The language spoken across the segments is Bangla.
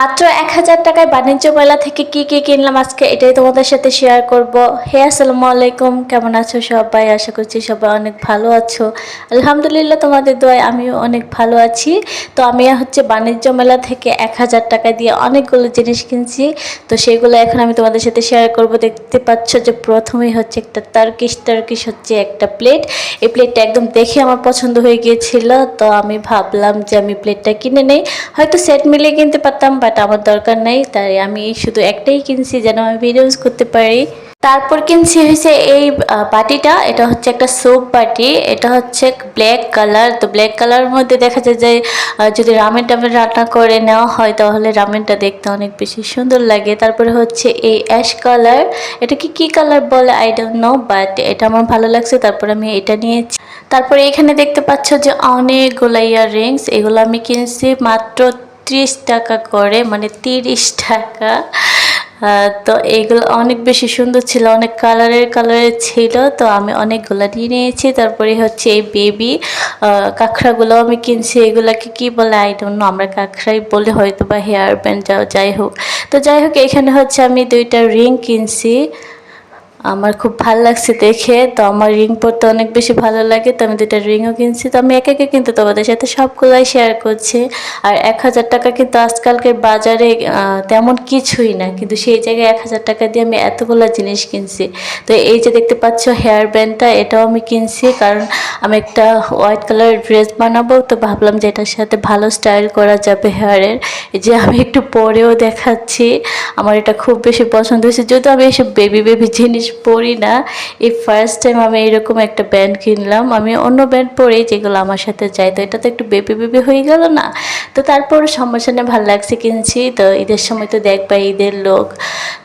মাত্র এক হাজার টাকায় বাণিজ্য মেলা থেকে কি কি কিনলাম আজকে এটাই তোমাদের সাথে শেয়ার করব। হে, আসসালামু আলাইকুম। কেমন আছো সবাই? আশা করছি সবাই অনেক ভালো আছো। আলহামদুলিল্লাহ তোমাদের দোয়ায় আমিও অনেক ভালো আছি। তো আমি হচ্ছে বাণিজ্য মেলা থেকে এক হাজার টাকা দিয়ে অনেকগুলো জিনিস কিনছি। তো সেগুলো এখন আমি তোমাদের সাথে শেয়ার করব। দেখতে পাচ্ছ যে প্রথমেই হচ্ছে একটা তার্কিশ তার্কিশ হচ্ছে একটা প্লেট এই প্লেটটা একদম দেখে আমার পছন্দ হয়ে গিয়েছিল। তো আমি ভাবলাম যে আমি প্লেটটা কিনে নেই। হয়তো সেট মিলিয়ে কিনতে পারতাম বাট আমার দরকার নেই, তাই আমি শুধু একটাই কিনছি যেন আমি ভিডিওস করতে পারি। তারপর কিনছি হয়েছে এই বাটিটা, এটা হচ্ছে একটা সোপ বাটি, এটা হচ্ছে ব্ল্যাক কালার তো ব্ল্যাক কালারের মধ্যে দেখা যায় যে যদি রামেন টামেন রান্না করে নেওয়া হয়, তাহলে রামেনটা দেখতে অনেক বেশি সুন্দর লাগে। তারপরে হচ্ছে এই অ্যাশ কালার এটা কি কি কালার বলে? আই ডোন্ট নো বাট এটা আমার ভালো লাগছে, তারপর আমি এটা নিয়েছি। তারপরে এখানে দেখতে পাচ্ছ যে অনেকগুলো ইয়ার রিংস এগুলো আমি কিনছি মাত্র ত্রিশ টাকা করে মানে তিরিশ টাকা। তো এগুলো অনেক বেশি সুন্দর ছিল, অনেক কালারের কালারের ছিল। তো আমি অনেকগুলো নিয়ে নিয়েছি। তারপরে হচ্ছে এই বেবি কাঁকড়াগুলো আমি কিনছি। এগুলাকে কি বলে? আই ডোন্ট আমরা কাঁকড়াই বলে হয়তো বা হেয়ার ব্যান্ড যাই হোক। তো যাই হোক, এখানে হচ্ছে আমি দুইটা রিং কিনছি। আমার খুব ভালো লাগছে দেখে। তো আমার রিং পরতে অনেক বেশি ভালো লাগে। তো আমি দুটা রিংও কিনছি। তো আমি একে একে কিন্তু তোমাদের সাথে সবগুলাই শেয়ার করছি। আর এক হাজার টাকা কিন্তু আজকালকের বাজারে তেমন কিছুই না। কিন্তু সেই জায়গায় এক হাজার টাকা দিয়ে আমি এতগুলো জিনিস কিনছি। তো এই যে দেখতে পাচ্ছ হেয়ার ব্যান্ডটা এটাও আমি কিনছি। কারণ আমি একটা হোয়াইট কালার ড্রেস বানাবো। তো ভাবলাম যে এটার সাথে ভালো স্টাইল করা যাবে হেয়ারের যে আমি একটু পরেও দেখাচ্ছি। আমার এটা খুব বেশি পছন্দ হয়েছে। যদিও আমি এসব বেবি বেবি জিনিস পরি না। এই ফার্স্ট টাইম আমি এরকম একটা ব্যান্ড কিনলাম। আমি অন্য ব্যান্ড পরি যেগুলো আমার সাথে যায়। তো এটা তো একটু বেবি বেবি হয়ে গেল না। তো তারপর সমস্যা নিয়ে ভালো লাগছে কিনছি। তো ঈদের সময় তো দেখবা ঈদের লোক।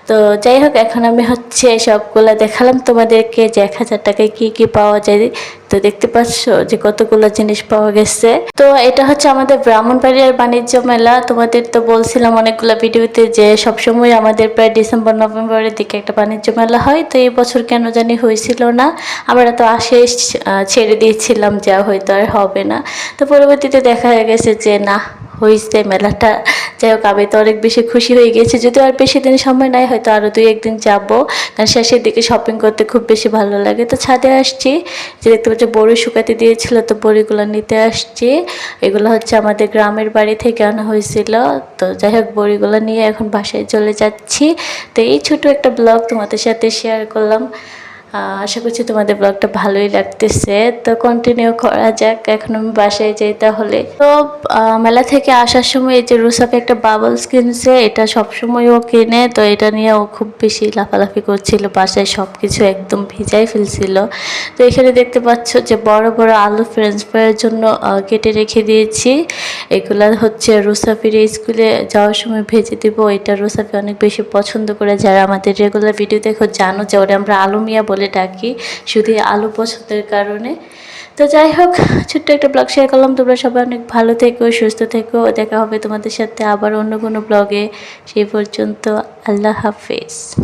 তো যাই হোক, এখন আমি হচ্ছে সবগুলো দেখালাম। তোমাদেরকে যে এক হাজার টাকায় কী কী পাওয়া যায়, তো দেখতে পাচ্ছ যে কতগুলো জিনিস পাওয়া গেছে। তো এটা হচ্ছে আমাদের ব্রাহ্মণবাড়িয়ার বাণিজ্য মেলা। তোমাদের তো বলছিলাম অনেকগুলো ভিডিওতে যে সবসময় আমাদের প্রায় ডিসেম্বর, নভেম্বরের দিকে একটা বাণিজ্য মেলা হয়। তো এই বছর কেন জানি হয়েছিল না। আমরা তো আসে ছেড়ে দিয়েছিলাম যা হয়তো আর হবে না। তো পরবর্তীতে দেখা গেছে যে না, হয়েছে মেলাটা। যাই হোক, আমি তো অনেক বেশি খুশি হয়ে গেছি যদিও আর বেশি দিন সময় নাই, হয়তো আরও দুই একদিন যাব। কারণ শেষের দিকে শপিং করতে খুব বেশি ভালো লাগে। তো ছাদে আসছি। যে দেখতে পাচ্ছি, বড়ি শুকাতে দিয়েছিল, তো বড়িগুলো নিতে আসছি। এগুলো হচ্ছে আমাদের গ্রামের বাড়ি থেকে আনা হয়েছিল। তো যাই হোক, বড়িগুলো নিয়ে এখন বাসায় চলে যাচ্ছি। তো এই ছোট একটা ব্লগ তোমাদের সাথে শেয়ার করলাম। আশা করছি তোমাদের ব্লগটা ভালোই লাগতেছে। তো কন্টিনিউ করা যাক, এখন আমি বাসায় যাই তাহলে। তো মেলা থেকে আসার সময় এই যে রুসাফে একটা বাবলস কিনছে, এটা সবসময় ও কিনে, তো এটা নিয়ে ও খুব বেশি লাফালাফি করছিল, বাসায় সব কিছু একদম ভিজাই ফেলছিল। তো এখানে দেখতে পাচ্ছ যে বড় বড় আলু ফ্রেঞ্চ ফ্রাইয়ের জন্য কেটে রেখে দিয়েছি। এগুলা হচ্ছে রুসাফির স্কুলে যাওয়ার সময় ভেজে দিব। এটা রুসাফি অনেক বেশি পছন্দ করে। যারা আমাদের রেগুলার ভিডিও দেখো, জানো যে ওটা আমরা আলু মিয়া বলে ডাকি, শুধু আলু পছন্দের কারণে। তো যাই হোক, ছোট্ট একটা ব্লগ শেয়ার করলাম। তোমরা সবাই অনেক ভালো থেকো, সুস্থ থেকো। দেখা হবে তোমাদের সাথে আবার অন্য কোনো ব্লগে। সেই পর্যন্ত আল্লাহ হাফেজ।